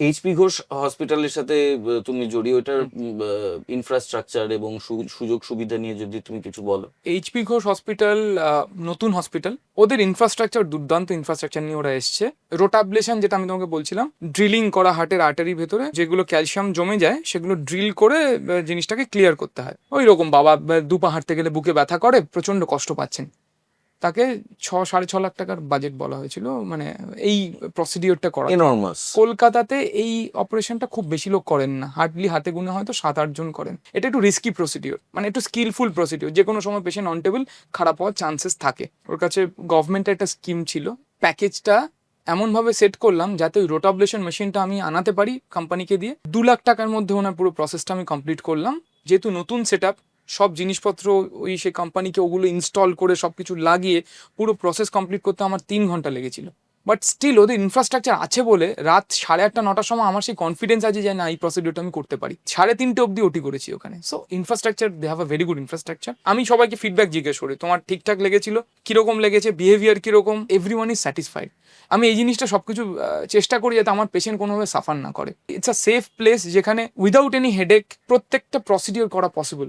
HP Ghosh হসপিটালের সাথে তুমি জড়িয়ে ওটার ইনফ্রাস্ট্রাকচার এবং সুযোগ সুবিধা নিয়ে যদি তুমি কিছু বলো। এইচপি ঘোষ হসপিটাল নতুন হসপিটাল ওদের ইনফ্রাস্ট্রাকচার দুর্দান্ত ইনফ্রাস্ট্রাকচার নিয়ে ওরা এসছে। রোটাবলেশন যেটা আমি তোমাকে বলছিলাম ড্রিলিং করা হার্টের আর্টারি ভেতরে যেগুলো ক্যালসিয়াম জমে যায় সেগুলো ড্রিল করে জিনিসটাকে ক্লিয়ার করতে হয়। ওই রকম বাবা আহ, দু পা হাঁটতে গেলে বুকে ব্যথা করে প্রচণ্ড কষ্ট পাচ্ছেন। তাকে ছ সাড়ে ছ লাখ টাকার বাজেট বলা হয়েছিল। মানে এই প্রসিডিওরটা করা এনর্মাস কলকাতাতে এই অপারেশনটা খুব বেশি লোক করেন না। হার্ডলি হাতে গুনে হয়তো সাত আট জন করেন। এটা একটু রিস্কি প্রসিডিওর মানে একটু স্কিলফুল প্রসিডিওর যে কোনো সময় পেশেন্ট অন টেবিল খারাপ হওয়ার চান্সেস থাকে। ওর কাছে গভর্নমেন্টের একটা স্কিম ছিল। প্যাকেজটা এমনভাবে সেট করলাম যাতে ওই রোটাবলেশন মেশিনটা আমি আনাতে পারি কোম্পানিকে দিয়ে। দু লাখ টাকার মধ্যে ওনার পুরো প্রসেসটা আমি কমপ্লিট করলাম। যেহেতু নতুন সেট সব জিনিসপত্র ওই সেই কোম্পানিকে ওগুলো ইনস্টল করে সব কিছু লাগিয়ে পুরো প্রসেস কমপ্লিট করতে আমার তিন ঘণ্টা লেগেছিল। বাট স্টিল ওদের ইনফ্রাস্ট্রাকচার আছে বলে রাত সাড়ে আটটা নটার সময় আমার সেই কনফিডেন্স আছে যে না এই প্রসিডিওরটা আমি করতে পারি। সাড়ে তিনটে অবধি ওটি করেছি ওখানে। So infrastructure they have a very good infrastructure আমি সবাইকে ফিডব্যাক জিজ্ঞেস করি তোমার ঠিকঠাক লেগেছিল? কীরকম লেগেছে? বিহেভিয়ার কীরকম? এভরি ওয়ান ইজ স্যাটিসফাইড আমি এই জিনিসটা সবকিছু আহ, চেষ্টা করি যাতে আমার পেশেন্ট কোনোভাবে সাফার না করে। ইটস আ সেফ প্লেস যেখানে উইদাউট এনি হেডেক প্রত্যেকটা প্রসিডিওর করা পসিবল